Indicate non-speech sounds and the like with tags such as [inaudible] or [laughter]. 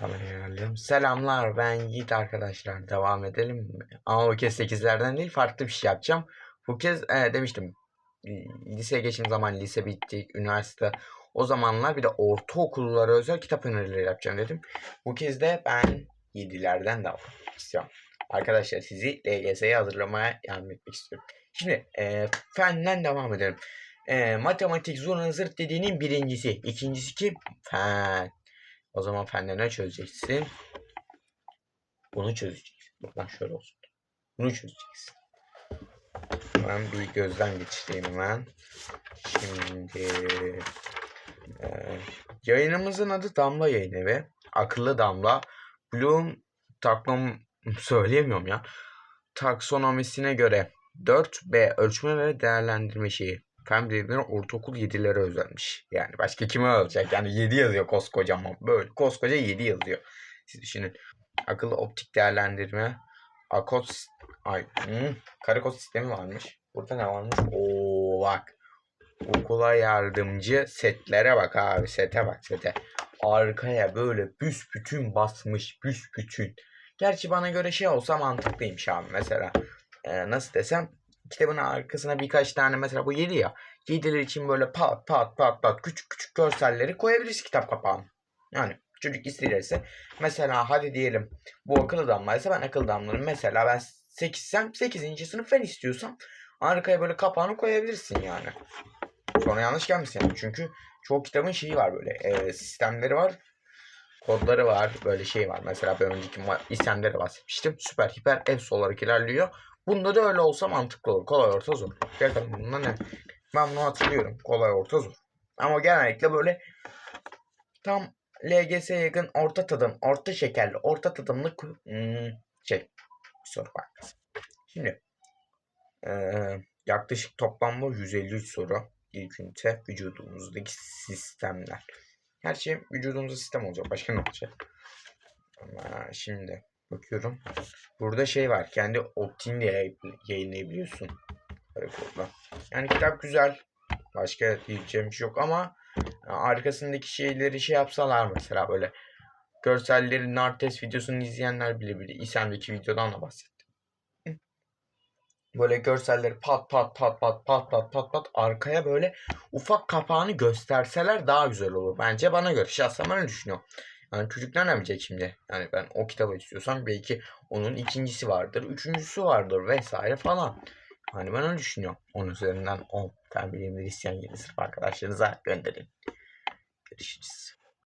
Kamerayı ayarlıyorum. Selamlar ben Yiğit arkadaşlar. Devam edelim? Ama bu kez 8'lerden değil farklı bir şey yapacağım. Bu kez e, demiştim. Liseye geçtiğim zaman lise bitti, üniversite. O zamanlar bir de ortaokullara özel kitap önerileri yapacağım dedim. Bu kez de ben 7'lerden devam etmek istiyorum. Arkadaşlar sizi LGS'ye hazırlamaya yardım etmek istiyorum. Şimdi e, fenden devam edelim. E, matematik zurna zırt dediğinin birincisi. İkincisi kim? Fen. O zaman fende ne çözeceksin? Bunu çözeceksin. Buradan şöyle olsun. Bunu çözeceksin. Ben bir gözden geçireyim hemen. Şimdi e, yayınımızın adı Damla Yayın Evi. Akıllı Damla. Bloom taknom [laughs] söyleyemiyorum ya. Taksonomisine göre 4B ölçme ve değerlendirme şeyi. Fen bilimleri ortaokul 7'lere özelmiş. Yani başka kime olacak? Yani 7 yazıyor koskocaman. Böyle koskoca 7 yazıyor. Siz düşünün. Akıllı optik değerlendirme. Akot ay hmm, karekod sistemi varmış. Burada ne varmış? Oo bak. Okula yardımcı setlere bak abi. Sete bak sete. Arkaya böyle büsbütün basmış. Büsbütün. Gerçi bana göre şey olsa mantıklıymış abi. Mesela e, nasıl desem kitabın arkasına birkaç tane mesela bu 7 ya. 7'ler için böyle pat pat pat pat küçük küçük görselleri koyabiliriz kitap kapağına. Yani çocuk isterse mesela hadi diyelim bu akıllı damlaysa ben akıllı damlanın mesela ben 8'sem 8. sınıf fen istiyorsam arkaya böyle kapağını koyabilirsin yani. Sonra yanlış gelmesin. Çünkü çoğu kitabın şeyi var böyle e, sistemleri var kodları var böyle şey var. Mesela ben önceki isimlere bahsetmiştim. Süper hiper EFS olarak ilerliyor. Bunda da öyle olsa mantıklı olur. Kolay orta zor gerçekten bunda ne? Ben bunu hatırlıyorum. Kolay orta zor ama genellikle böyle tam LGS'ye yakın orta tadım orta şekerli orta tadımlı hmm, şey soru bankası şimdi ee, yaklaşık toplam bu 153 soru. İlk ünite vücudumuzdaki sistemler her şey vücudumuzda sistem olacak. Başka ne olacak? Ama şimdi bakıyorum. Burada şey var. Kendi optin de yayınlayabiliyorsun. Harikulada. Yani kitap güzel. Başka diyeceğim bir şey yok ama arkasındaki şeyleri şey yapsalar mesela böyle görselleri Nartes videosunu izleyenler bile bile İSEM'deki videodan da bahsettim. Böyle görselleri pat pat pat pat pat pat pat pat arkaya böyle ufak kapağını gösterseler daha güzel olur. Bence bana göre. Şahsen ben öyle düşünüyorum. Yani çocuklar ne yapacak şimdi? Yani ben o kitabı istiyorsam belki onun ikincisi vardır, üçüncüsü vardır vesaire falan. Hani ben öyle düşünüyorum. Onun üzerinden 10 fen bilimleri isteyen yeni sınıf arkadaşlarınıza gönderin. Görüşürüz.